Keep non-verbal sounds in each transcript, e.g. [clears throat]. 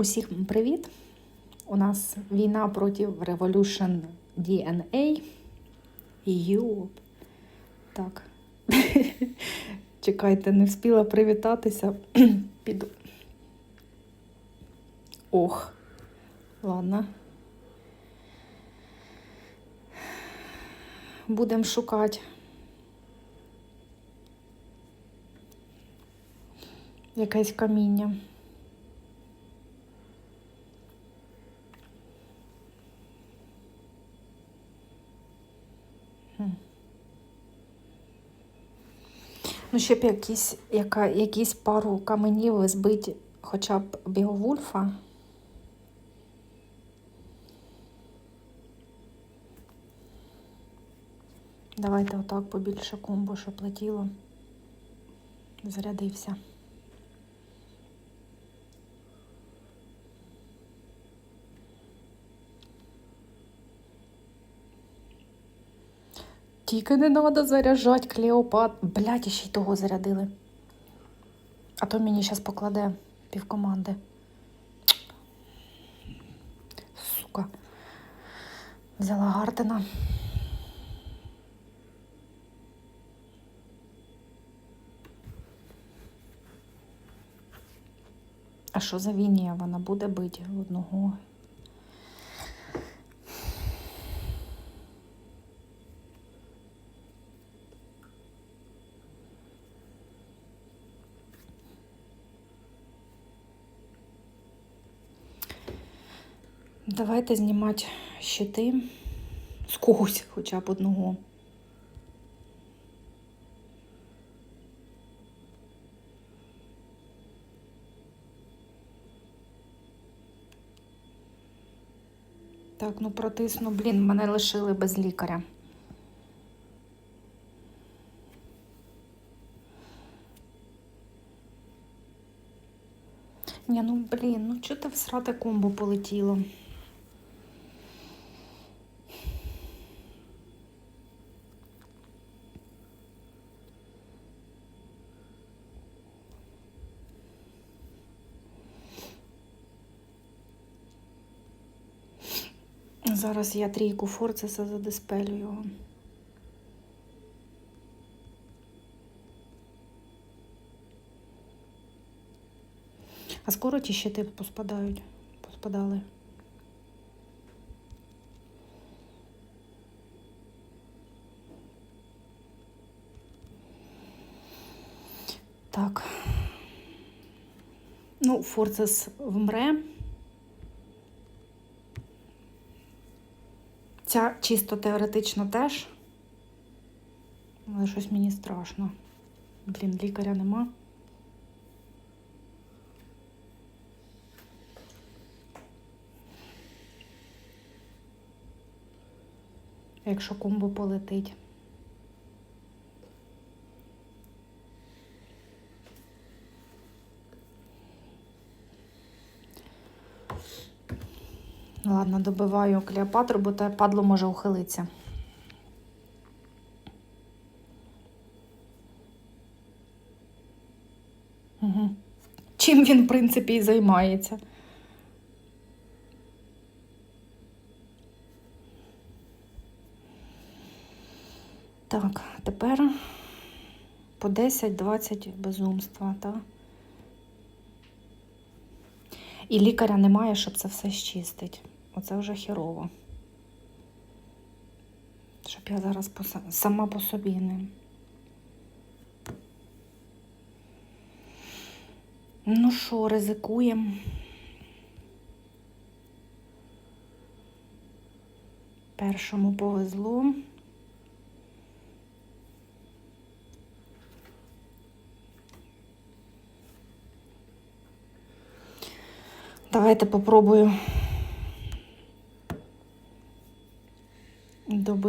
Усіх привіт! У нас війна проти Revolution DNA. Юп. Так. [laughs] Чекайте, не встигла привітатися. [clears throat] Піду. Ох. Ладно. Будемо шукати. Якесь каміння. Ну, ще б якісь, яка, якісь пару каменів збити хоча б Біовульфа. Давайте отак побільше комбо, щоб летіло. Зарядився. Тільки не треба заряджати Клеопат. Блядь, ще й того зарядили. А то мені зараз покладе півкоманди. Сука. Взяла Гартена. А що за вінія? Вона буде бити одного. Давайте знімати щити з когось хоча б одного. Так, ну протисну, блін, мене лишили без лікаря. Ні, ну блін, ну чого ти в срате комбо полетіло? Зараз я трійку Форцеса задиспелю його. А скоро ті щити поспадають, поспадали. Так. Ну, Форцес вмре. Ця чисто теоретично теж. Але щось мені страшно. Блін, лікаря нема. Якщо комбо полетить. Ладно, добиваю Клеопатру, бо те падло може ухилитися. Угу. Чим він, в принципі, і займається. Так, тепер по 10-20 безумства, так? І лікаря немає, щоб це все щистить. Оце вже херово. Щоб я зараз по, сама по собі не. Ну що, ризикуємо. Першому повезло. Давайте попробую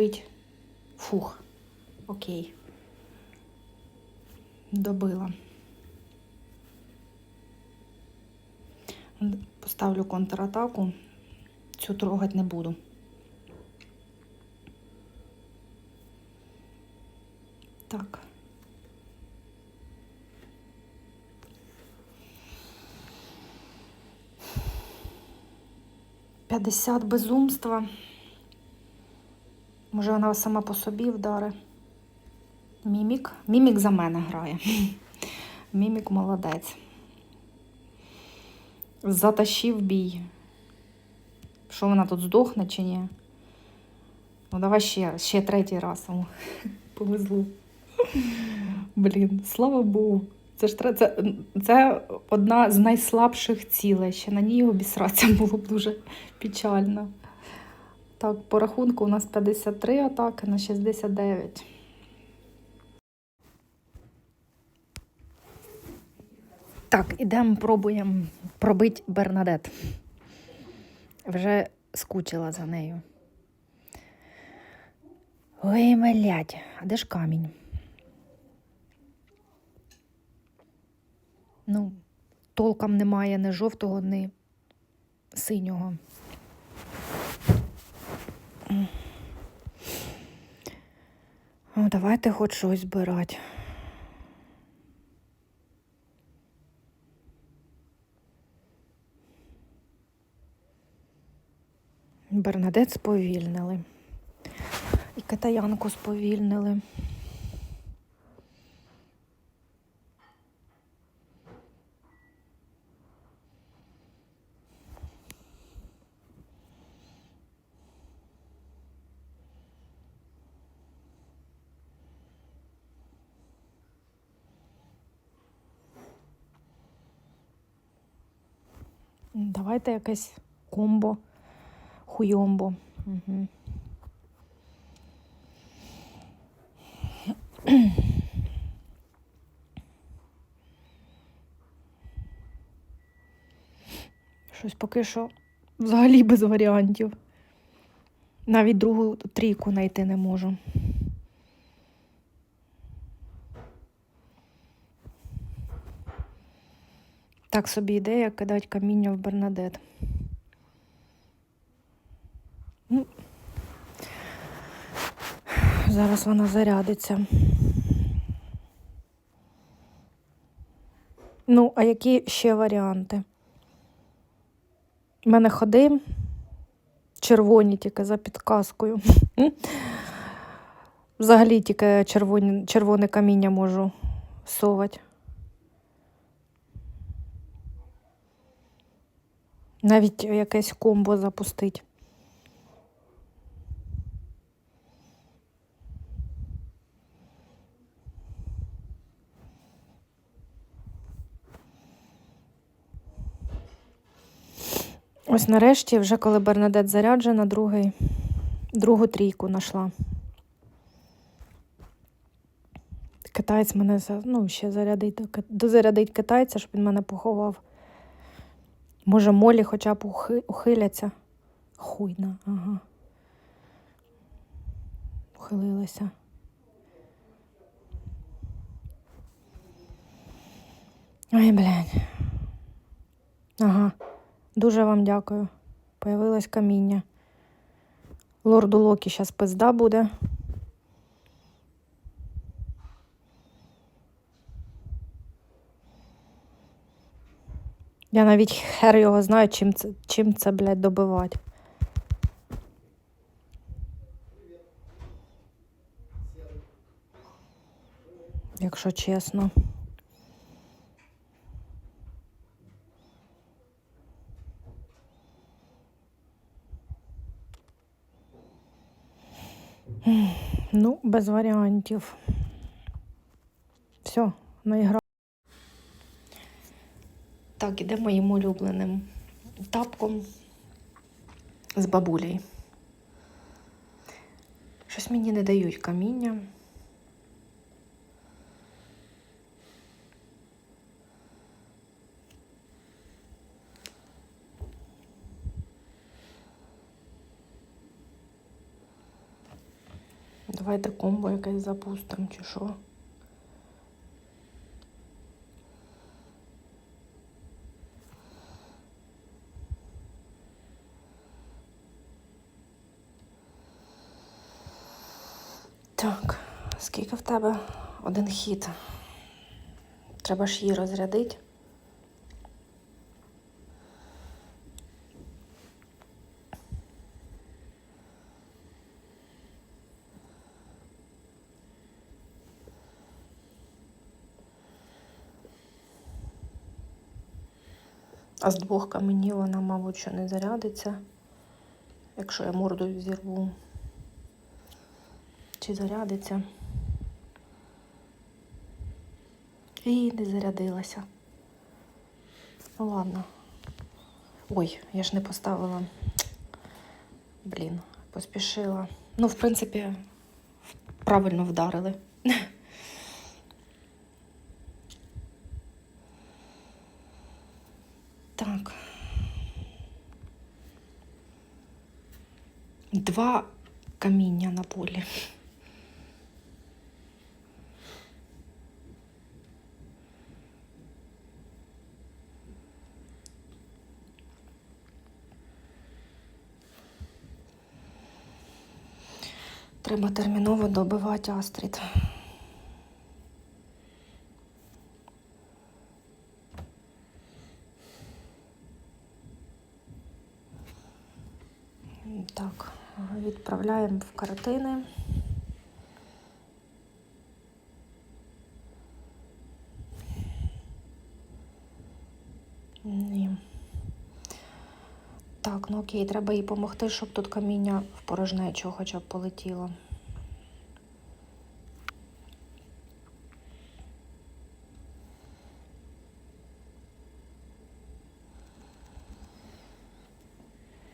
добить. Фух. Окей. Добила. Поставлю контратаку. Цю трогать не буду. Так. 50 безумства. Може, вона сама по собі вдари. Мімік. Мімік за мене грає. [laughs] Мімік молодець. Затащив бій. Що вона тут здохне чи ні? Ну, давай ще, ще третій раз. [laughs] Повезло. Блін, слава Богу. Це ж це, це одна з найслабших цілей. Ще на ній обісратися було б дуже печально. Так, по рахунку у нас 53 атаки на 69. Так, ідемо, пробуємо пробити Бернадет. Вже скучила за нею. Ой, млять, а де ж камінь? Ну, толком немає ні жовтого, ні синього. Давайте хоч щось збирати. Бернадет сповільнили. І китаянку сповільнили. Давайте якесь комбо, хуйомбо. Угу. Щось поки що взагалі без варіантів. Навіть другу трійку знайти не можу. Так собі ідея кидати каміння в Бернадет. Ну, зараз вона зарядиться. Ну, а які ще варіанти? У мене ходи червоні тільки за підказкою. Взагалі тільки червоне каміння можу совати. Навіть якесь комбо запустить. Ось нарешті, вже коли Бернадет заряджена, другий, другу трійку знайшла. Китаєць мене ну, ще зарядить, до- дозарядить китайця, щоб він мене поховав. Може, молі хоча б ухи, ухиляться. Хуйна, ага. Ухилилася. Ой, блядь. Ага. Дуже вам дякую. Появилось каміння. Лорду Локі зараз пизда буде. Я навіть хер його знаю, чим це, чим це блядь, добивати. Якщо чесно. Ну, без варіантів. Все, наіграв. Так, іде моїм улюбленим тапком з бабулею. Щось мені не дають каміння. Давайте комбо якесь запустимо, чи що. Так, скільки в тебе один хіт? Треба ж її розрядити. А з двох каменів вона, мабуть, що не зарядиться, якщо я мордою зірву. Чи зарядиться? І не зарядилася. Ну ладно. Ой, я ж не поставила. Блін, поспішила. Ну, в принципі, правильно вдарили. Так. Два каміння на полі. Треба терміново добивати Астрід. Так, відправляємо в картини. Ні. Так, ну окей, треба їй допомогти, щоб тут каміння в порожнечу хоча б полетіло.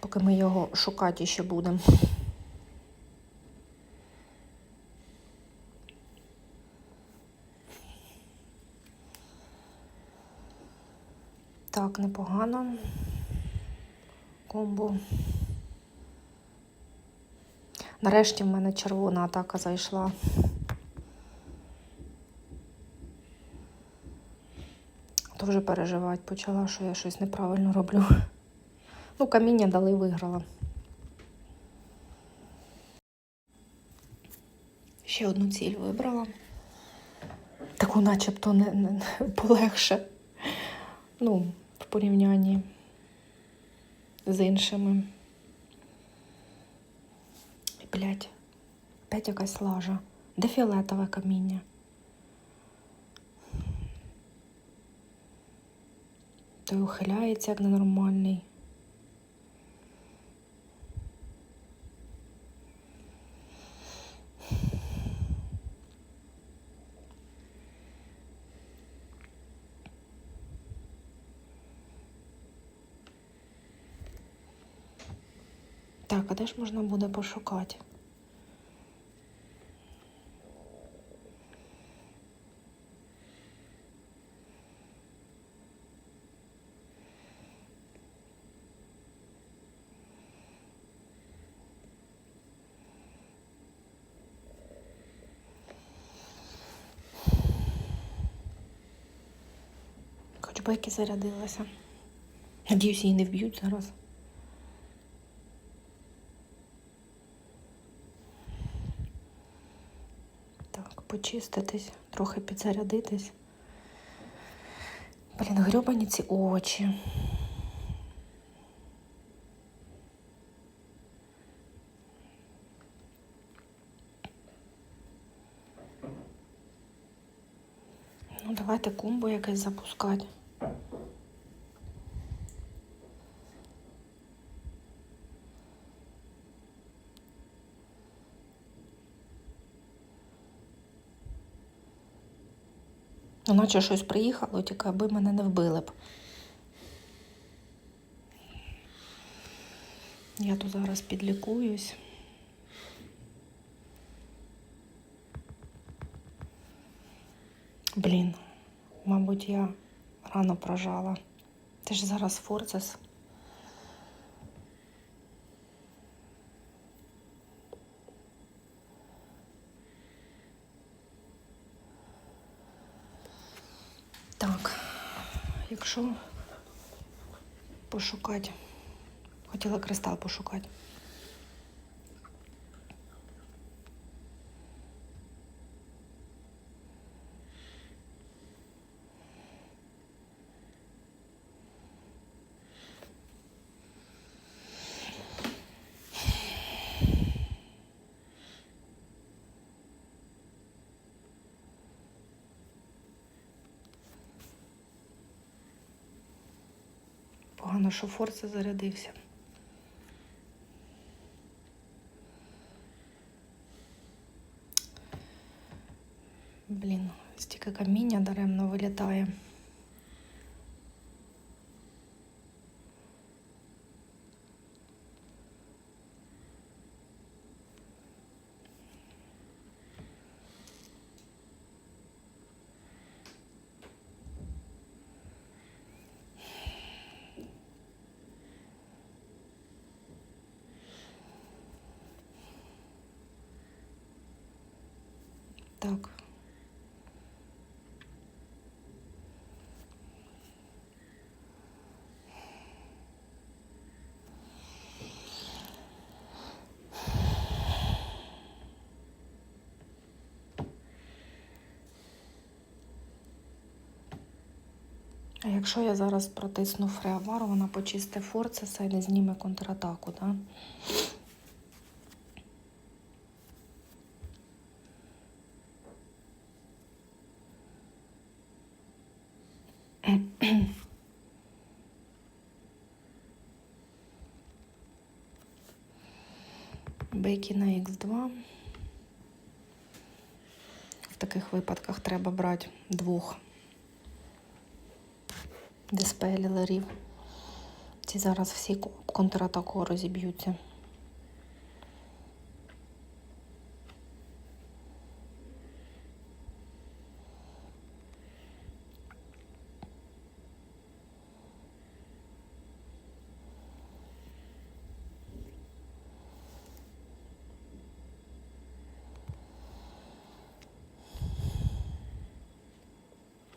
Поки ми його шукати ще будемо. Так, непогано. Комбо. Нарешті в мене червона атака зайшла. То вже переживати почала, що я щось неправильно роблю. Ну, каміння дали виграла. Ще одну ціль вибрала. Таку начебто не, не, полегше. Ну, в порівнянні з іншими. І, блядь, опять якась лажа. Де фіолетове каміння? Той ухиляється як ненормальний. Так, а де ж можна буде пошукати? Хоч би зарядилася. Надіюсь, її не вб'ють зараз. Так, почиститись, трохи підзарядитись. Блін, грьобані ці очі. Ну, давайте кумбу якесь запускати. Ну, наче щось приїхало, тільки аби мене не вбили б. Я тут зараз підлікуюсь. Блін, мабуть, я рано прожала. Ти ж зараз форцес. Так, якщо пошукати, хотіла кристал пошукати. Погано, що форса зарядився. Блін, стільки каміння даремно вилітає. Так. А якщо я зараз протисну фреавар, вона почисте форцеса і не зніме контратаку, так? Да? На Х2. В таких випадках треба брати двох диспелерів. Ці зараз всі ко- контратаку розіб'ються.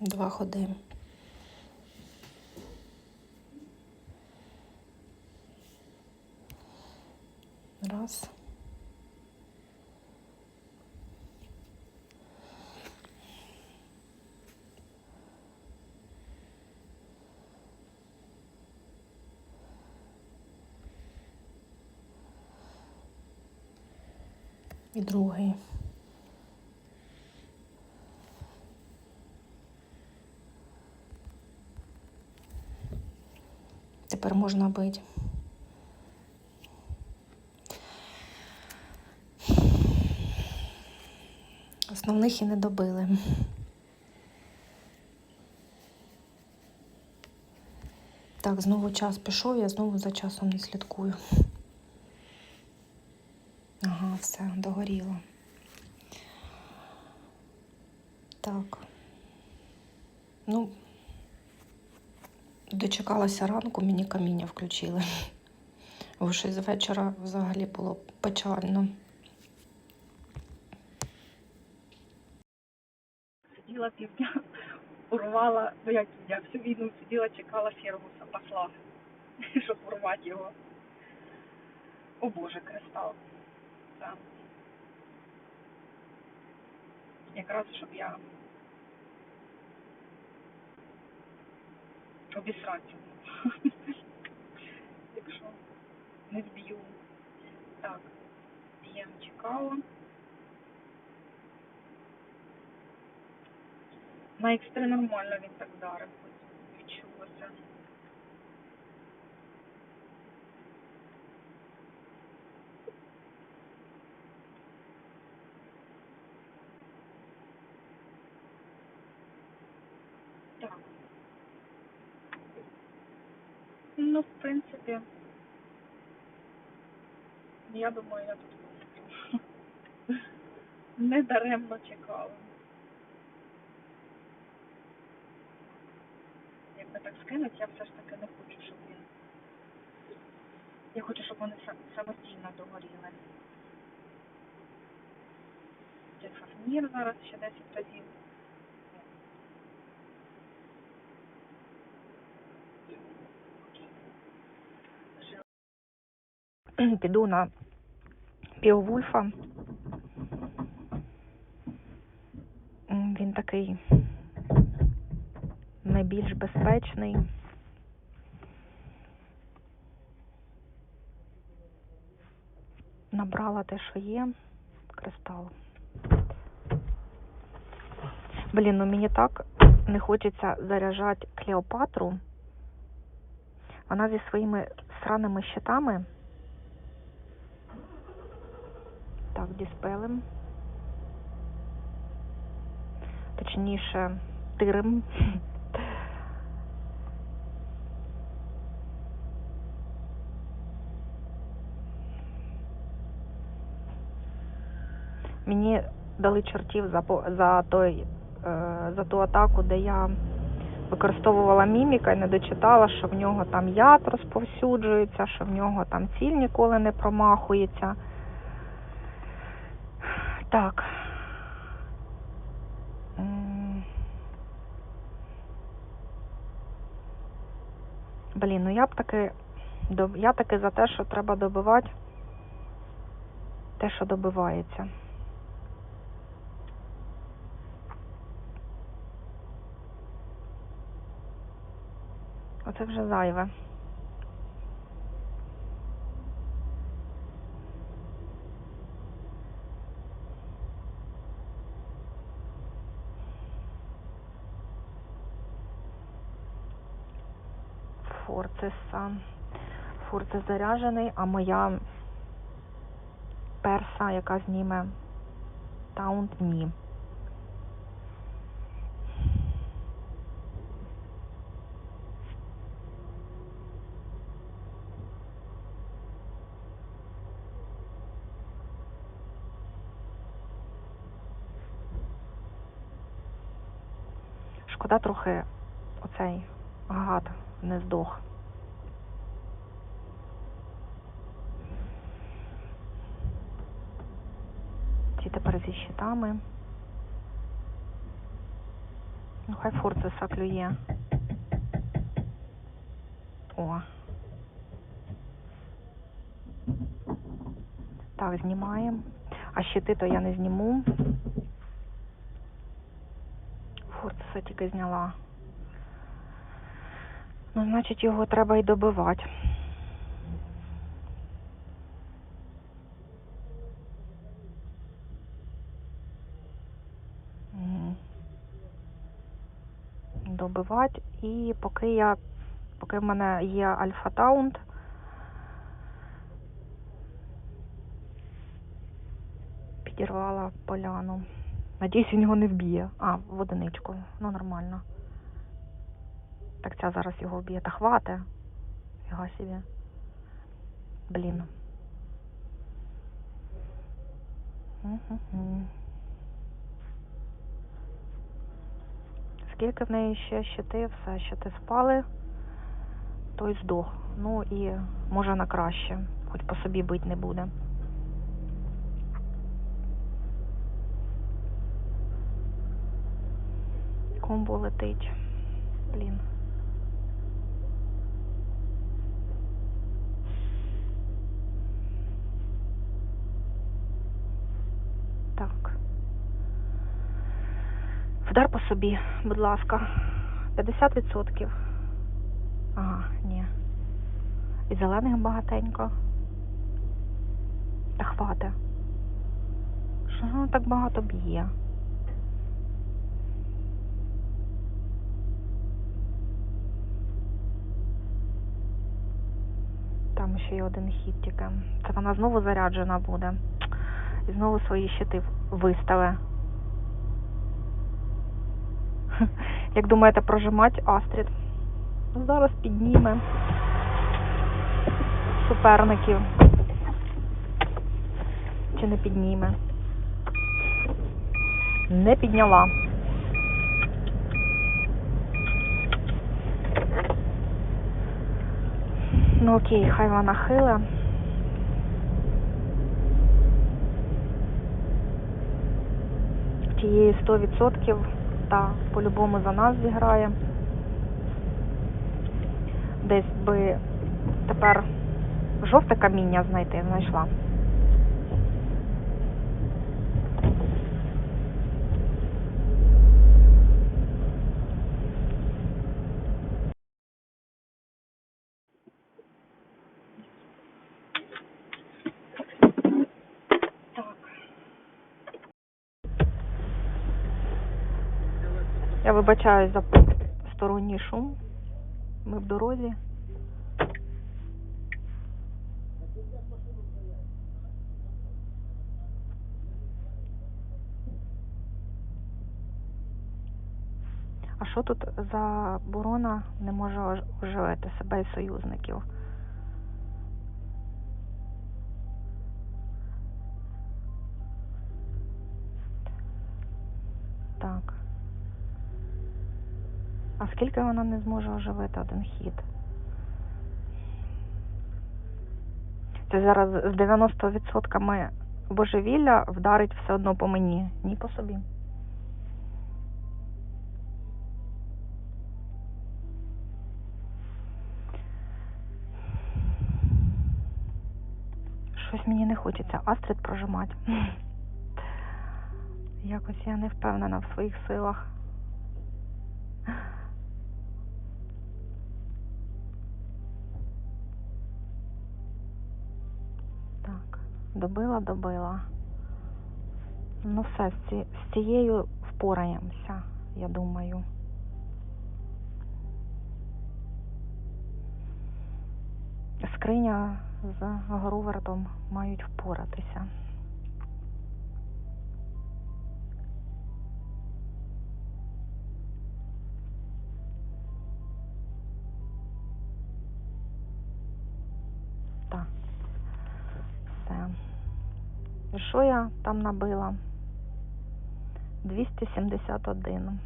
Два ходи. Раз. І другий. Тепер можна бити. Основних і не добили. Так, знову час пішов, я знову за часом не слідкую. Ага, все, догоріло. Так. Ну, дочекалася ранку, мені каміння включили. Бо щось з вечора взагалі було печально. сиділа півдня, урвала, ну як я всю війну сиділа, чекала Фергуса посла, [laughs] щоб урвати його. О Боже, кристал. Це якраз щоб я обісрати. [laughs] Якщо не зб'ю. Так, п'ємо чекала. На X3 нормально він так вдарив, хоч відчулося. Так. Ну, в принципі, я думаю, я тут виступлю. Не даремно чекала. Якби так скинуть, я все ж таки не хочу, щоб він. Я хочу, щоб вони сам- самостійно догоріли. Це Фафнір зараз ще 10 разів. Піду на Піовульфа. Він такий найбільш безпечний. Набрала те, що є. Кристал. Блін, ну мені так не хочеться заряджати Клеопатру. Вона зі своїми сраними щитами. Так, діспелем. Точніше, тирем. Мені дали чортів за, за, той, е, за ту атаку, де я використовувала міміка і не дочитала, що в нього там яд розповсюджується, що в нього там ціль ніколи не промахується. Так. Блін, ну я б таки я таки за те, що треба добивати те, що добивається. Оце вже зайве. Форцеса. Форцес заряджений, а моя перса, яка зніме таунт, ні. Шкода трохи оцей гад не здох. Ці тепер зі щитами. Ну, хай форцеса клює. О. Так, знімаємо. А щити то я не зніму. Форцеса тільки зняла. Ну, значить, його треба й добивати. Добивати. І поки я, поки в мене є альфа таунт, підірвала поляну. Надіюсь, він його не вб'є. А, в одиничку. Ну, нормально. Так ця зараз його вб'є. Та хвате. Фіга собі. Блін. Мгм. Скільки в неї ще щити, все, щити спали, той здох. Ну і може на краще, хоч по собі бить не буде. Комбо летить. Блін. Так. Вдар по собі, будь ласка. 50%. Ага, ні. І зелених багатенько. Та хвате. Що воно так багато б'є? Там ще є один хід тільки. Це вона знову заряджена буде. І знову свої щити виставе. [laughs] Як думаєте, прожимать Астрід? Ну, Зараз підніме суперників. Чи не підніме? Не підняла. Ну окей, хай вона хила. Тієї 100% та по-любому за нас зіграє. Десь би тепер жовте каміння знайти, знайшла. Вибачаю за сторонній шум. Ми в дорозі. А що тут за оборона не може оживити себе і союзників? А скільки вона не зможе оживити один хід? Це зараз з 90% божевілля вдарить все одно по мені, ні по собі. Щось мені не хочеться Астрид прожимати. Якось я не впевнена в своїх силах. Добила, добила. Ну все, з, ці, з цією впораємося, я думаю. Скриня з Грувертом мають впоратися. Що я там набила? 271.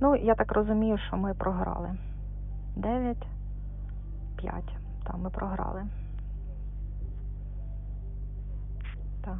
Ну, я так розумію, що ми програли. 9, 5. Так, ми програли. Так.